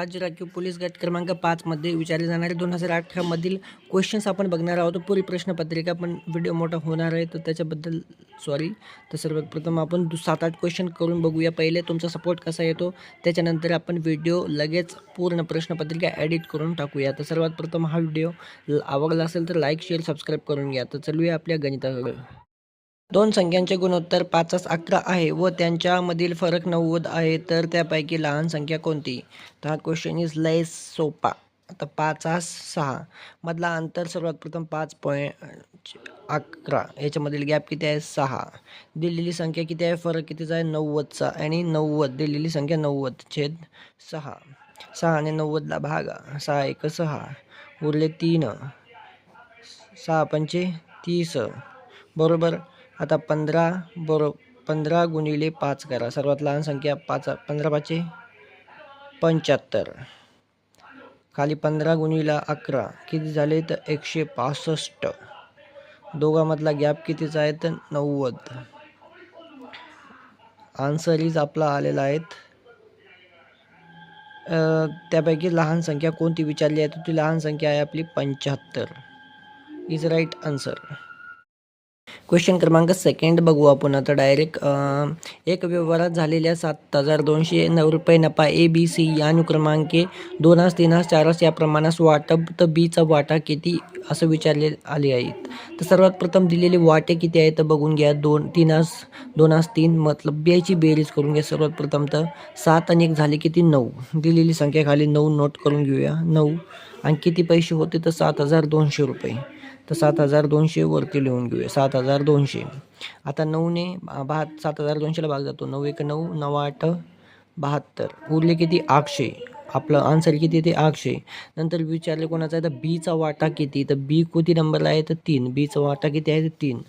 राज्य राखीव पोलीस गट क्रमांक पाचमध्ये विचारले जाणारे. दोन हजार अठरामधील क्वेश्चन्स आपण बघणार आहोत. पुरी प्रश्नपत्रिका पण व्हिडिओ मोठा होणार आहे. तर त्याच्याबद्दल सॉरी तर सर्वप्रथम आपण सात आठ क्वेश्चन करून बघूया. पहिले तुमचा सपोर्ट कसा येतो? त्याच्यानंतर आपण व्हिडिओ लगेच पूर्ण प्रश्नपत्रिका एडिट करून टाकूया. तर सर्वात प्रथम हा व्हिडिओ आवडला असेल तर लाईक शेअर सबस्क्राईब करून घ्या. तर चलूया आपल्या गणिताकडे दोन संख्यांचे गुणोत्तर पाचच अकरा आहे व त्यांच्यामधील फरक नव्वद आहे. तर त्यापैकी लहान संख्या कोणती? तर हा क्वेश्चन इज लय सोपा. आता पाच सहा. मधला अंतर सर्वात प्रथम पाच पॉईंट अकरा. याच्यामधील गॅप किती आहे? सहा. दिलेली संख्या किती आहे? फरक कितीचा आहे? नव्वदचा. आणि नव्वद दिलेली संख्या नव्वद छेद सहा. सहा आणि नव्वदला भागा. सहा एक सहा. उरले तीन. सहा पंचे तीस. बरोबर? आता पंधरा बरो पंधरा गुणिले पाच करा. सर्वात लहान संख्या पाच पंधरा पाचशे पंच्याहत्तर. खाली पंधरा गुणिला अकरा. किती झाले तर एकशे पासष्ट. दोघांमधला गॅप कितीचा आहे तर नव्वद. आन्सर इज आपला आलेला आहेत त्यापैकी लहान संख्या कोणती विचारली आहे? तर ती लहान संख्या आहे आपली पंच्याहत्तर. इज राईट आन्सर क्वेश्चन क्रमांक सेकंड बघू आपण आता डायरेक्ट एक व्यवहारात झालेल्या सात हजार दोनशे नऊ रुपये नफा ए बी सी या अनुक्रमांके दोनास तीनास चारास या प्रमाणास वाटप तर बीचा वाटा किती असं विचारले आले आहेत. तर सर्वात प्रथम दिलेले वाटे किती आहेत तर बघून घ्या. दोन तीनास दोनास तीन मतलब बियाची बेरीज करून घ्या सर्वात प्रथम तर. सात आणि एक झाले किती? नऊ. दिलेली संख्या खाली नऊ नोट करून घेऊया. नऊ. आणि किती पैसे होते तर सात हजार दोनशे रुपये. तर सात हजार दोनशे वरती लिहून घेऊया. सात हजार दोनशे. आता नऊने बहा सात हजार दोनशेला भाग जातो. नऊ एक नऊ नऊ आठ बहात्तर. उरले किती? आठशे. आपलं आन्सर किती ते आठशे. नंतर विचारले कोणाचा आहे तर बीचा वाटा किती? तर बी कोणती नंबरला आहे तर तीन. बीचा वाटा किती आहे तर तीन.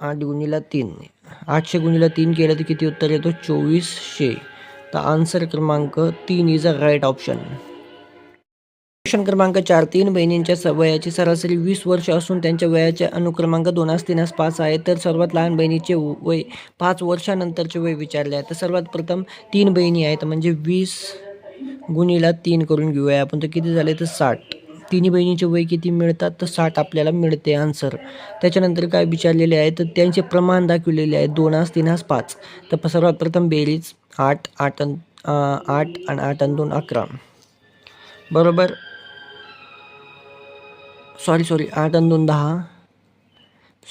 आठ गुणीला तीन. आठशे गुणीला तीन केलं तर किती उत्तर येतो? चोवीसशे. तर आन्सर क्रमांक तीन is a right option question क्रमांक चार तीन बहिणींच्या स- वयाची सरासरी वीस वर्ष असून त्यांच्या वयाचे अनुक्रमांक दोनास तीनास पाच आहे तर सर्वात लहान बहिणीचे वय पाच वर्षानंतरचे वय विचारले आहे. तर सर्वात प्रथम तीन बहिणी आहेत म्हणजे वीस गुणीला तीन करून घेऊया आपण. तर किती झाले तर साठ. तिन्ही बहिणीचे वय किती मिळतात? तर साठ आपल्याला मिळते आन्सर. त्याच्यानंतर काय विचारलेले आहे? तर त्यांचे प्रमाण दाखवलेले आहे. दोनास तीनास पाच. तर सर्वात प्रथम बेरीज आठ आठ अन आठ आणि आठ आणि दोन अकरा. बरोबर? सॉरी सॉरी आठ आणि दोन दहा.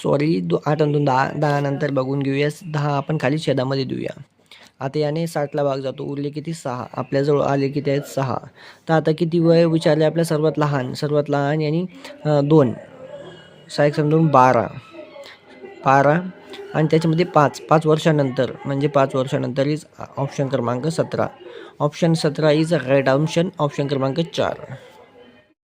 सॉरी दो आठ आणि दोन दहा. दहा नंतर बघून घेऊया दहा आपण खाली छेदामध्ये देऊया. आता याने साठला भाग जातो. उरले किती? सहा. आपल्याजवळ आले किती आहेत? सहा. तर आता किती वय विचारले आपल्या सर्वात लहान? सर्वात लहान यांनी दोन. सहा समजून बारा. बारा आणि त्याच्यामध्ये पाच. पाच वर्षानंतर. म्हणजे पाच वर्षानंतर इज ऑप्शन क्रमांक सतरा. ऑप्शन सतरा इज राईट ऑप्शन ऑप्शन क्रमांक चार.